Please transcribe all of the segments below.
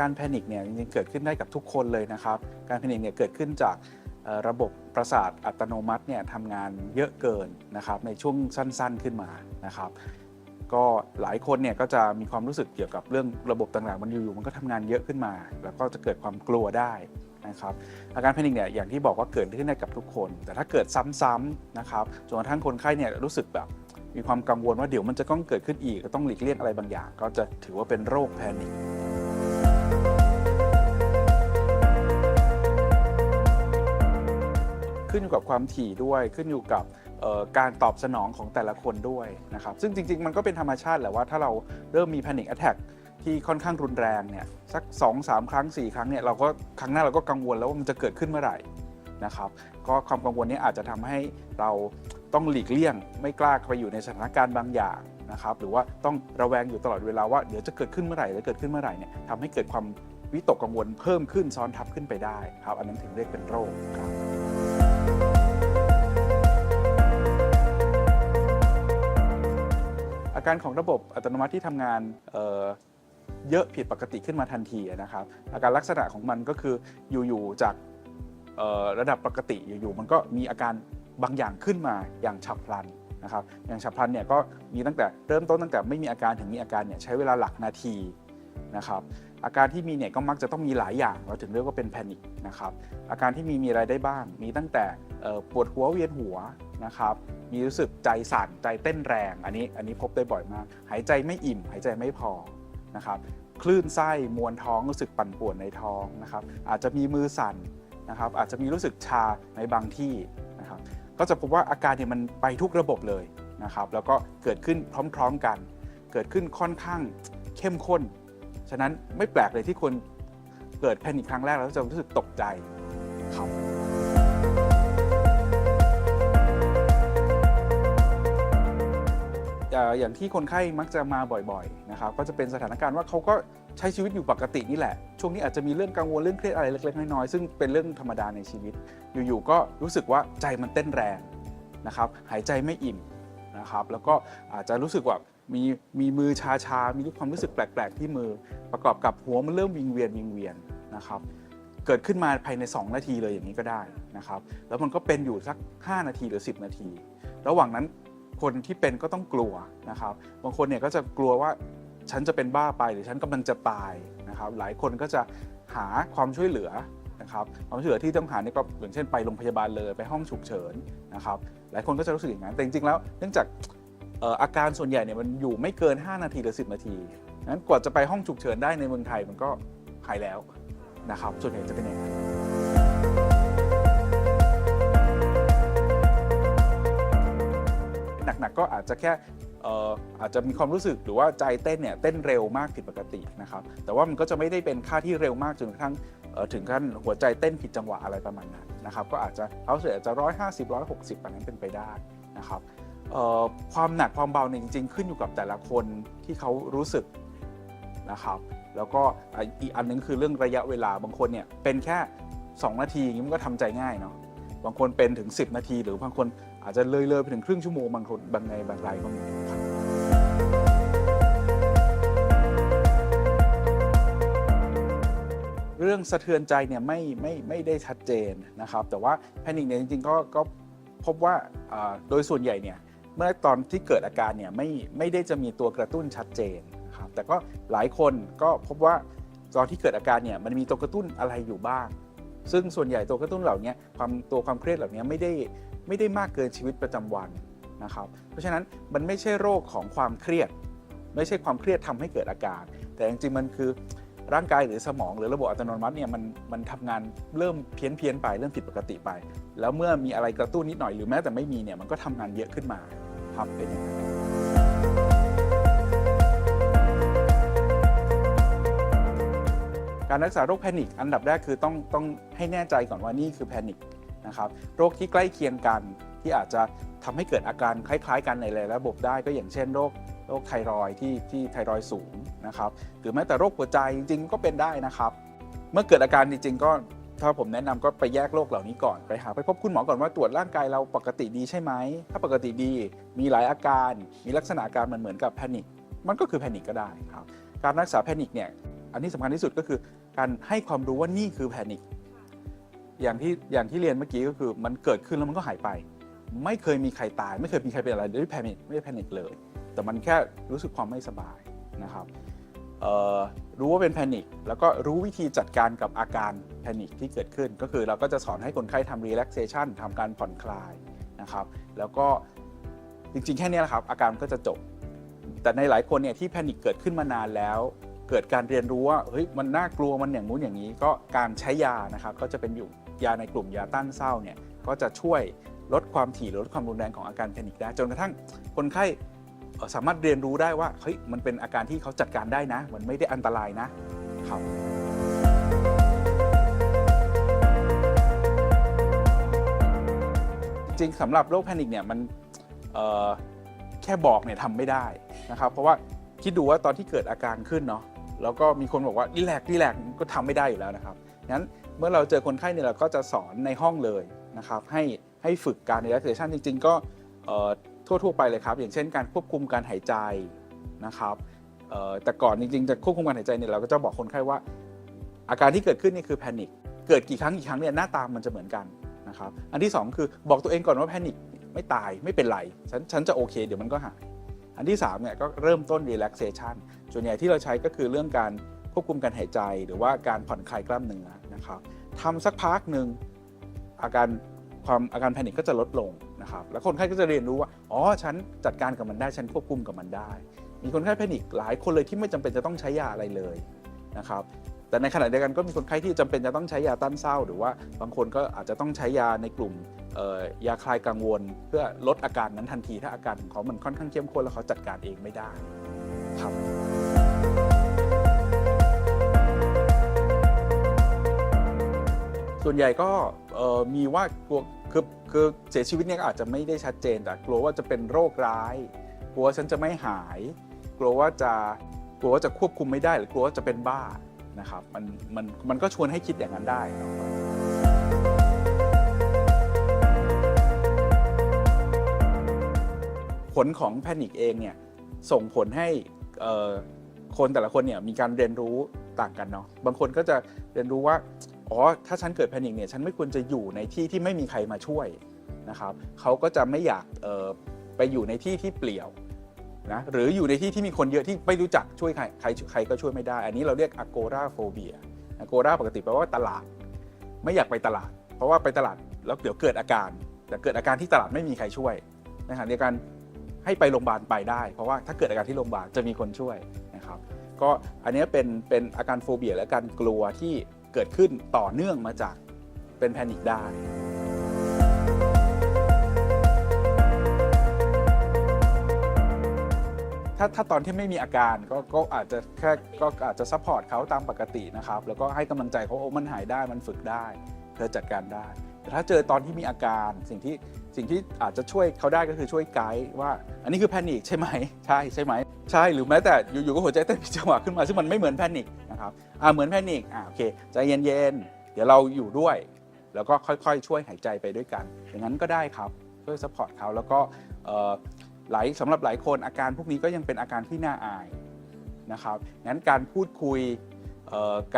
การแพนิคเนี่ยจริงๆเกิดขึ้นได้กับทุกคนเลยนะครับ การแพนิคเนี่ยเกิดขึ้นจากระบบประสาทอัตโนมัติเนี่ยทำงานเยอะเกินนะครับในช่วงสั้นๆขึ้นมานะครับก็หลายคนเนี่ยก็จะมีความรู้สึกเกี่ยวกับเรื่องระบบต่างๆมันอยู่ๆมันก็ทำงานเยอะขึ้นมา แล้วก็จะเกิดความกลัวได้นะครับอาการแพนิคเนี่ยอย่างที่บอกว่าเกิดขึ้นได้กับทุกคน แต่ถ้าเกิดซ้ำๆนะครับจนกระทั่งคนไข้เนี่ยรู้สึกแบบมีความกังวลว่าเดี๋ยวมันจะต้องเกิดขึ้นอีกก็ต้องหลีกเลี่ยงอะไรบางอย่าง ก็จะถือว่าเป็นโรคแพนิค ขึ้นอยู่กับความถี่ด้วยขึ้นอยู่กับการตอบสนองของแต่ละคนด้วยนะครับ ซึ่งจริง ๆ มันก็เป็นธรรมชาติแหละว่าถ้าเราเริ่มมี panic attack ที่ค่อนข้างรุนแรงเนี่ยสัก 2 3 ครั้ง 4 ครั้งเนี่ยเราก็ครั้งหน้าเราก็กังวลแล้วว่ามันจะเกิดขึ้นเมื่อไหร่นะครับก็ความกังวลนี้อาจจะทำให้เราต้องหลีกเลี่ยง ไม่กล้าไปอยู่ในสถานการณ์บางอย่างนะครับหรือว่าต้องระแวงอยู่ตลอดเวลาว่าเดี๋ยวจะเกิดขึ้นเมื่อไหร่หรือเกิดขึ้นเมื่อไหร่เนี่ยทำให้เกิดความวิตกกังวลเพิ่มขึ้นซ้อนทับขึ้นไปได้ครับอันนั้นถึงเรียกเป็นโรคครับ การของระบบอัตโนมัติที่ทำงานเเยอะผิดปกติขึ้นมาทันทีนะครับ อาการลักษณะของมันก็คืออยู่ๆจากระดับปกติอยู่ๆมันก็มีอาการบางอย่างขึ้นมาอย่างฉับพลันนะครับ อย่างฉับพลันเนี่ยก็มีตั้งแต่เริ่มต้นตั้งแต่ไม่มีอาการถึงมีอาการเนี่ยใช้เวลาหลักนาทีนะครับ อาการที่มีเนี่ยก็มักจะต้องมีหลายอย่างเราถึงเรียกว่าเป็นแพนิคนะครับอาการที่มีมีอะไรได้บ้าง มีตั้งแต่ปวดหัวเวียนหัวนะครับมีรู้สึกใจสั่นใจเต้นแรง อันนี้อันนี้พบได้บ่อยมาก หายใจไม่อิ่ม หายใจไม่พอนะครับคลื่นไส้มวนท้องรู้สึกปั่นป่วนในท้องนะครับอาจจะมีมือสั่นนะครับอาจจะมีรู้สึกชาในบางที่นะครับก็จะพบว่าอาการเนี่ยมันไปทุกระบบเลยนะครับแล้วก็เกิดขึ้นพร้อมๆกัน เกิดขึ้นค่อนข้างเข้มข้น ฉะนั้นไม่แปลกเลยที่คนเกิดแพนิคครั้งแรกแล้วจะรู้สึกตกใจครับอย่างที่คนไข้มักจะมาบ่อยๆนะครับก็จะเป็นสถานการณ์ว่าเขาก็ใช้ชีวิตอยู่ปกตินี่แหละ ช่วงนี้อาจจะมีเรื่องกังวลเรื่องเครียดอะไรเล็กๆน้อยๆซึ่งเป็นเรื่องธรรมดาในชีวิต อยู่ๆก็รู้สึกว่าใจมันเต้นแรงนะครับหายใจไม่อิ่มนะครับแล้วก็อาจจะรู้สึกว่า มีมีมือชาๆมีความรู้สึกแปลก ๆ ที่มือ ประกอบกับหัวมันเริ่มวิงเวียนวิงเวียนนะครับเกิดขึ้นมาภายใน 2 นาทีเลยอย่างนี้ก็ได้นะครับแล้วมันก็เป็นอยู่สัก 5 นาทีหรือ 10 นาที ระหว่างนั้นคนที่เป็นก็ต้องกลัวนะครับ บางคนเนี่ยก็จะกลัวว่าฉันจะเป็นบ้าไปหรือฉันกำลังจะตายนะครับหลายคนก็จะหาความช่วยเหลือนะครับความช่วยเหลือที่ต้องหาเนี่ยก็อย่างเช่นไปโรงพยาบาลเลยไปห้องฉุกเฉินนะครับหลายคนก็จะรู้สึกอย่างนั้นแต่จริงๆแล้วเนื่องจาก อาการส่วนใหญ่เนี่ยมันอยู่ไม่เกิน 5 นาทีหรือ 10 นาทีนั้นกว่าจะไปห้องฉุกเฉินได้ในเมืองไทยมันก็หายแล้วนะครับ ส่วนใหญ่จะเป็นอย่างนั้นหนักๆก็อาจจะแค่อาจจะมีความรู้สึกหรือว่าใจเต้นเนี่ยเต้นเร็วมากผิดปกตินะครับ แต่ว่ามันก็จะไม่ได้เป็นค่าที่เร็วมากจนกระทั่งถึงขั้นหัวใจเต้นผิดจังหวะอะไรประมาณนั้นนะครับ ก็อาจจะเขาเสียอาจจะร้อยห้าสิบร้อยหกสิบอันนั้นเป็นไปได้นะครับ ความหนักความเบาเนี่ยจริงๆ ขึ้นอยู่กับแต่ละคนที่เขารู้สึกนะครับแล้วก็อีกอันนึงคือเรื่องระยะเวลาบางคนเนี่ยเป็นแค่ 2 นาทีอย่างนี้มันก็ทำใจง่ายเนาะบางคนเป็นถึง 10 นาที หรือบางคนอาจจะเลยเลยไปถึงครึ่งชั่วโมงบางคนบางในบางรายก็มีครับเรื่องสะเทือนใจเนี่ยไม่ไม่ไม่ได้ชัดเจนนะครับ แต่ว่าแพนิคเนี่ยจริงๆก็ก็พบว่าโดยส่วนใหญ่เนี่ย เมื่อตอนที่เกิดอาการเนี่ยไม่ไม่ได้จะมีตัวกระตุ้นชัดเจนครับแต่ก็หลายคนก็พบว่าตอนที่เกิดอาการเนี่ยมันมีตัวกระตุ้นอะไรอยู่บ้าง ซึ่งส่วนใหญ่ตัวกระตุ้นเหล่านี้ความตัวความเครียดเหล่านี้ไม่ได้ไม่ได้มากเกินชีวิตประจำวันนะครับ เพราะฉะนั้นมันไม่ใช่โรคของความเครียด ไม่ใช่ความเครียดทำให้เกิดอาการ แต่จริงๆมันคือร่างกายหรือสมองหรือระบบอัตโนมัติเนี่ยมันมันทำงานเริ่มเพี้ยนเพียนไปเริ่มผิดปกติไป แล้วเมื่อมีอะไรกระตุ้นนิดหน่อยหรือแม้แต่ไม่มีเนี่ยมันก็ทำงานเยอะขึ้นมา ครับเป็นอย่างนั้นการรักษาโรคแพนิคอันดับแรกคือต้องต้องให้แน่ใจก่อนว่านี่คือแพนิคนะครับโรคที่ใกล้เคียงกันที่อาจจะทำให้เกิดอาการคล้ายๆ กันในหลายระบบได้ก็อย่างเช่นโรคโรคไทรอยที่ที่ไทรอยสูงนะครับหรือแม้แต่โรคหัวใจจริงๆก็เป็นได้นะครับ เมื่อเกิดอาการจริงๆก็ ถ้าผมแนะนำก็ไปแยกโรคเหล่านี้ก่อนไปหาไปพบคุณหมอก่อนว่าตรวจร่างกายเราปกติดีใช่ไหม ถ้าปกติดีมีหลายอาการ มีลักษณะอาการมันเหมือนกับแพนิคมันก็คือแพนิคก็ได้ครับการรักษาแพนิคเนี่ยอันที่สำคัญที่สุดก็คือการให้ความรู้ว่านี่คือแพนิคอย่างที่อย่างที่เรียนเมื่อกี้ก็คือมันเกิดขึ้นแล้วมันก็หายไป ไม่เคยมีใครตาย ไม่เคยมีใครเป็นอะไรด้วยแพนิคไม่ได้แพนิคเลย แต่มันแค่รู้สึกความไม่สบายนะครับ รู้ว่าเป็นแพนิคแล้วก็รู้วิธีจัดการกับอาการแพนิคที่เกิดขึ้น ก็คือเราก็จะสอนให้คนไข้ทำ relaxation ทำการผ่อนคลายนะครับ แล้วก็จริงๆ แค่นี้แหละครับ อาการมันก็จะจบ แต่ในหลายคนเนี่ยที่แพนิคเกิดขึ้นมานานแล้ว เกิดการเรียนรู้ว่าเฮ้ยมันน่ากลัวมันอย่างนู้นอย่างนี้ ก็การใช้ยานะครับ ก็จะเป็นอยู่ยาในกลุ่มยาต้านเศร้าเนี่ยก็จะช่วยลดความถี่หรือลดความรุนแรงของอาการแพนิคได้จนกระทั่งคนไข้ สามารถเรียนรู้ได้ว่าเฮ้ยมันเป็นอาการที่เขาจัดการได้นะ มันไม่ได้อันตรายนะครับจริงสำหรับโรคแพนิคเนี่ยมันแค่บอกเนี่ยทำไม่ได้นะครับเพราะว่าคิดดูว่าตอนที่เกิดอาการขึ้นเนาะแล้วก็มีคนบอกว่ารีแลกรีแลกก็ทำไม่ได้อยู่แล้วนะครับงั้นเมื่อเราเจอคนไข้เนี่ยเราก็จะสอนในห้องเลยนะครับให้ให้ฝึกการ relaxation จริง ๆ ก็ ทั่ว ๆ ไปเลยครับ อย่างเช่นการควบคุมการหายใจนะครับแต่ก่อนจริงๆจะควบคุมการหายใจเนี่ยเราก็จะบอกคนไข้ว่า อาการที่เกิดขึ้นนี่คือแพนิคเกิดกี่ครั้งกี่ครั้งเนี่ยหน้าตามันจะเหมือนกันนะครับอันที่สองคือบอกตัวเองก่อนว่าแพนิคไม่ตายไม่เป็นไรฉันฉันจะโอเค เดี๋ยวมันก็หายอันที่3เนี่ยก็เริ่มต้น relaxation ส่วนใหญ่ที่เราใช้ก็คือเรื่องการควบคุมการหายใจ หรือว่าการผ่อนคลายกล้ามเนื้อนะครับทำสักพักหนึ่งอาการ ความอาการแพนิคก็จะลดลงนะครับแล้วคนไข้ก็จะเรียนรู้ว่าอ๋อฉันจัดการกับมันได้ฉันควบคุมกับมันได้ มีคนไข้แพนิคหลายคนเลยที่ไม่จำเป็นจะต้องใช้ยาอะไรเลยนะครับแต่ในขณะเดียวกันก็มีคนไข้ที่จำเป็นจะต้องใช้ยาต้านเศร้า หรือว่าบางคนก็อาจจะต้องใช้ยาในกลุ่มยาคลายกังวล เพื่อลดอาการนั้นทันทีถ้าอาการของเขามันค่อนข้างเข้มข้นแล้วเขาจัดการเองไม่ได้ครับ ส่วนใหญ่ก็มีว่ากลัวคือคือเสียชีวิตเนี่ยอาจจะไม่ได้ชัดเจนแต่กลัวว่าจะเป็นโรคร้าย กลัวฉันจะไม่หาย กลัวว่าจะกลัวว่าจะควบคุมไม่ได้หรือกลัวว่าจะเป็นบ้านะครับมันมันมันก็ชวนให้คิดอย่างนั้นได้ผลของแพนิคเองเนี่ยส่งผลให้คนแต่ละคนเนี่ยมีการเรียนรู้ต่างกันเนาะบางคนก็จะเรียนรู้ว่า อ๋อถ้าฉันเกิดแพนิคเนี่ยฉันไม่ควรจะอยู่ในที่ที่ไม่มีใครมาช่วยนะครับเขาก็จะไม่อยากไปอยู่ในที่ที่เปลี่ยวนะหรืออยู่ในที่ที่มีคนเยอะที่ไม่รู้จักช่วยใครใครใครก็ช่วยไม่ได้ อันนี้เราเรียก agora phobia agora ปกติแปลว่าตลาด ไม่อยากไปตลาด เพราะว่าไปตลาดแล้วเดี๋ยวเกิดอาการแต่เกิดอาการที่ตลาดไม่มีใครช่วยในขณะเดียวกันให้ไปโรงพยาบาลไปได้ เพราะว่าถ้าเกิดอาการที่โรงพยาบาลจะมีคนช่วยนะครับก็อันนี้เป็นเป็นอาการโฟเบียและการกลัวที่ เกิดขึ้นต่อเนื่องมาจากเป็นแพนิคได้ถ้าถ้าตอนที่ไม่มีอาการก็ก็อาจจะแค่ก็อาจจะซัพพอร์ตเขาตามปกตินะครับ แล้วก็ให้กำลังใจเขาโอ้มันหายได้มันฝึกได้เธอจัดการได้ แต่ถ้าเจอตอนที่มีอาการสิ่งที่สิ่งที่อาจจะช่วยเขาได้ก็คือช่วยไกด์ว่า อันนี้คือแพนิคใช่ไหมใช่ใช่ไหมใช่หรือแม้แต่อยู่ๆก็หัวใจเต้นผิดจังหวะขึ้นมาซึ่งมันไม่เหมือนแพนิค นะครับอ่าเหมือนแพนิคอ่าโอเคใจเย็นๆ เดี๋ยวเราอยู่ด้วย แล้วก็ค่อยๆ ช่วยหายใจไปด้วยกัน อย่างนั้นก็ได้ครับช่วยซัพพอร์ตเขาแล้วก็หลายสำหรับหลายคนอาการพวกนี้ก็ยังเป็นอาการที่น่าอายนะครับงั้นการพูดคุย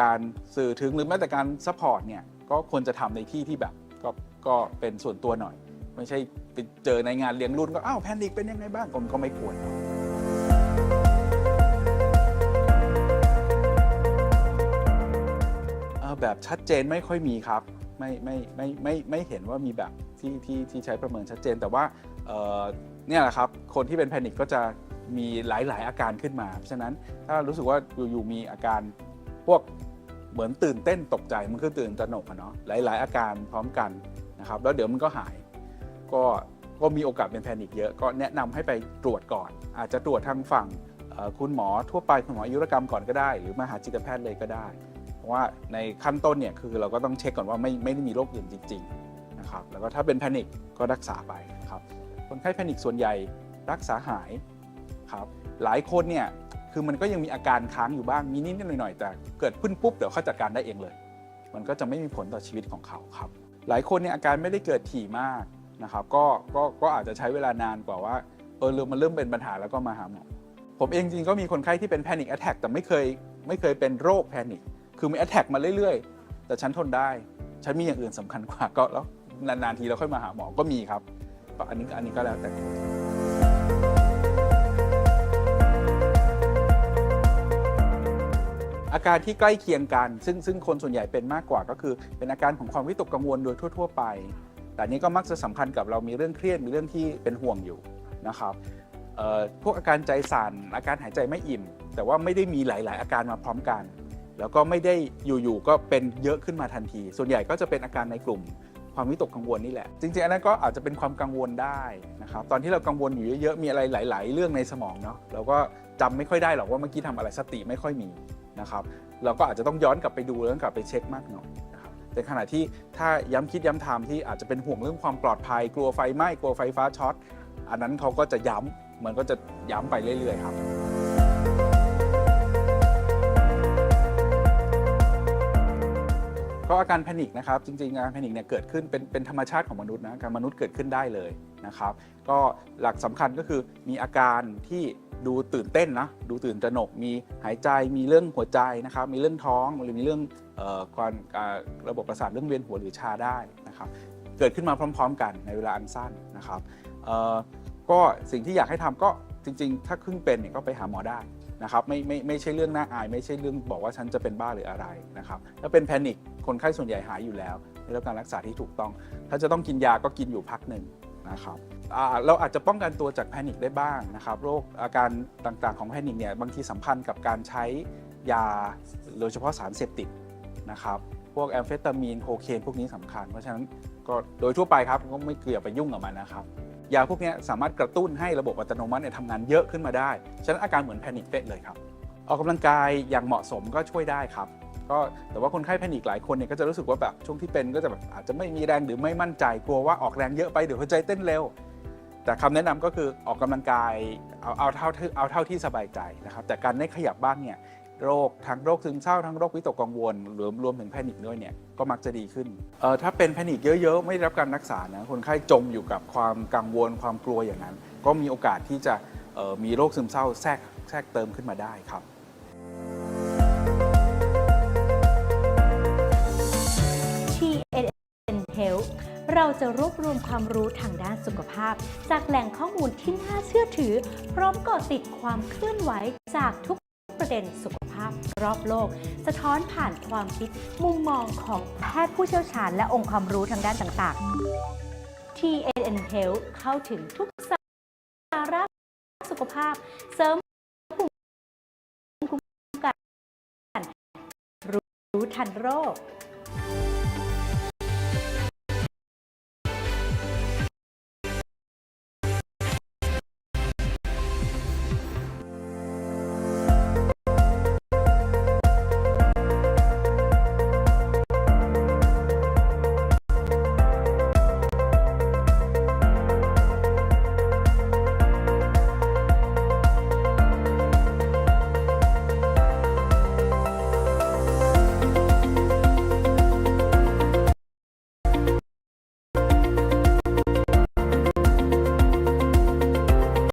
การสื่อถึงหรือแม้แต่การซัพพอร์ตเนี่ยก็ควรจะทำในที่ที่แบบก็ก็เป็นส่วนตัวหน่อย ไม่ใช่ไปเจอในงานเลี้ยงรุ่นก็อ้าวแพนิคเป็นยังไงบ้างก็ก็ไม่ควร แบบชัดเจนไม่ค่อยมีครับไม่ไม่ไม่ไม่ไม่เห็นว่ามีแบบที่ที่ที่ใช้ประเมินชัดเจน แต่ว่าเนี่ยแหละครับคนที่เป็นแพนิคก็จะมีหลาย ๆ อาการขึ้นมา เพราะฉะนั้นถ้ารู้สึกว่าอยู่ๆมีอาการพวกเหมือนตื่นเต้นตกใจมันคือตื่นตระหนกอะเนาะหลาย ๆ อาการพร้อมกันนะครับแล้วเดี๋ยวมันก็หาย ก็ก็มีโอกาสเป็นแพนิคเยอะก็แนะนำให้ไปตรวจก่อน อาจจะตรวจทางฝั่งคุณหมอทั่วไปคุณหมออายุรกรรมก่อนก็ได้ หรือมาหาจิตแพทย์เลยก็ได้ ว่าในขั้นต้นเนี่ยคือเราก็ต้องเช็คก่อนว่าไม่ไม่ได้มีโรคอื่นจริงๆนะครับแล้วก็ถ้าเป็นแพนิคก็รักษาไปครับคนไข้แพนิคส่วนใหญ่รักษาหายครับหลายคนเนี่ยคือมันก็ยังมีอาการค้างอยู่บ้างมีนิดๆหน่อยๆแต่เกิดขึ้นปุ๊บเดี๋ยวเขาจัดการได้เองเลย มันก็จะไม่มีผลต่อชีวิตของเขาครับ หลายคนเนี่ยอาการไม่ได้เกิดถี่มากนะครับก็ก็ก็อาจจะใช้เวลานานกว่าว่าเออเริ่มมันเริ่มเป็นปัญหาแล้วก็มาหาหมอผมเองจริงก็มีคนไข้ที่เป็นแพนิคแอ t แทกแต่ไม่เคยไม่เคยเป็นโรคแพนิค คือมีแอ t แทกมาเรื่อยๆ แต่ฉันทนได้ ฉันมีอย่างอื่นสำคัญกว่าก็แล้วนานๆทีเราค่อยมาหาหมอก็มีครับก็อันนี้อันนี้ก็แล้วแต่อาการที่ใกล้เคียงกัน ซึ่งซึ่งคนส่วนใหญ่เป็นมากกว่าก็คือ เป็นอาการของความวิตกกังวลโดยทั่ว ๆ ไป แต่นี้ก็มักจะสัมพันธ์กับเรามีเรื่องเครียดมีเรื่องที่เป็นห่วงอยู่นะครับพวกอาการใจสั่นอาการหายใจไม่อิ่ม แต่ว่าไม่ได้มีหลาย ๆ อาการมาพร้อมกัน แล้วก็ไม่ได้อยู่ๆก็เป็นเยอะขึ้นมาทันที ส่วนใหญ่ก็จะเป็นอาการในกลุ่มความวิตกกังวลนี่แหละ จริงๆ อันนั้นก็อาจจะเป็นความกังวลได้นะครับ ตอนที่เรากังวลอยู่เยอะๆ มีอะไรหลาย ๆ เรื่องในสมองเนาะ เราก็จำไม่ค่อยได้หรอกว่าเมื่อกี้ทำอะไรสติไม่ค่อยมีนะครับ เราก็อาจจะต้องย้อนกลับไปดูแล้วกลับไปเช็คมากหน่อยนะครับแต่ขณะที่ถ้าย้ำคิดย้ำทำที่อาจจะเป็นห่วงเรื่องความปลอดภัย กลัวไฟไหม้ กลัวไฟฟ้าช็อต อันนั้นเขาก็จะย้ำมันก็จะย้ำไปเรื่อยๆ ครับ อาการแพนิคนะครับจริงๆอาการแพนิคเนี่ยเกิดขึ้นเป็นเป็นธรรมชาติของมนุษย์นะการมนุษย์เกิดขึ้นได้เลยนะครับก็หลักสำคัญก็คือมีอาการที่ดูตื่นเต้นนะดูตื่นตระหนก มีหายใจมีเรื่องหัวใจนะครับมีเรื่องท้องหรือมีเรื่องความระบบประสาทเรื่องเวียนหัวหรือชาได้นะครับเกิดขึ้นมาพร้อม ๆ กันในเวลาอันสั้นนะครับก็สิ่งที่อยากให้ทำก็จริง ๆ ถ้าครึ่งเป็นเนี่ยก็ไปหาหมอได้นะครับไม่ไม่ไม่ใช่เรื่องน่าอาย ไม่ใช่เรื่องบอกว่าฉันจะเป็นบ้าหรืออะไรนะครับถ้าเป็นแพนิค คนไข้ส่วนใหญ่หายอยู่แล้วได้รับการรักษาที่ถูกต้อง ถ้าจะต้องกินยาก็กินอยู่พักหนึ่งนะครับเราอาจจะป้องกันตัวจากแพนิคได้บ้างนะครับโรคอาการต่างๆของแพนิคเนี่ยบางทีสัมพันธ์กับการใช้ยาโดยเฉพาะสารเสพติดนะครับพวกแอมเฟตามีนโคเคนพวกนี้สำคัญ เพราะฉะนั้นก็โดยทั่วไปครับก็ไม่เกี่ยวไปยุ่งกับมันนะครับยาพวกนี้สามารถกระตุ้นให้ระบบอัตโนมัติเนี่ยทำงานเยอะขึ้นมาได้ ฉะนั้นอาการเหมือนแพนิคเป๊ะเลยครับ ออกกำลังกายอย่างเหมาะสมก็ช่วยได้ครับ ก็แต่ว่าคนไข้แพนิคหลายคนเนี่ยก็จะรู้สึกว่าแบบช่วงที่เป็นก็จะแบบอาจจะไม่มีแรงหรือไม่มั่นใจกลัวว่าออกแรงเยอะไปเดี๋ยวหัวใจเต้นเร็ว แต่คำแนะนำก็คือออกกำลังกายเอาเอาเท่าที่เอาเท่าที่สบายใจนะครับ แต่การได้ขยับบ้างเนี่ยโรคทั้งโรคซึมเศร้าทั้งโรควิตกกังวลรวมรวมถึงแพนิคด้วยเนี่ยก็มักจะดีขึ้นเอ่อถ้าเป็นแพนิคเยอะๆ ไม่ได้รับการรักษานะคนไข้จมอยู่กับความกังวลความกลัวอย่างนั้น ก็มีโอกาสที่จะมีโรคซึมเศร้าแทรกแทรกเติมขึ้นมาได้ครับ Health เราจะรวบรวมความรู้ทางด้านสุขภาพ จากแหล่งข้อมูลที่น่าเชื่อถือ พร้อมกาะติดความเคลื่อนไหวจากทุกประเด็นสุขภาพรอบโลก สะท้อนผ่านความคิดมุมมองของแพทย์ผู้เชี่ยวชาญและองค์ความรู้ทางด้านต่างๆ TNN Health เข้าถึงทุกสาระสุขภาพ เสริมภูมิคุ้มกันรู้ทันโรค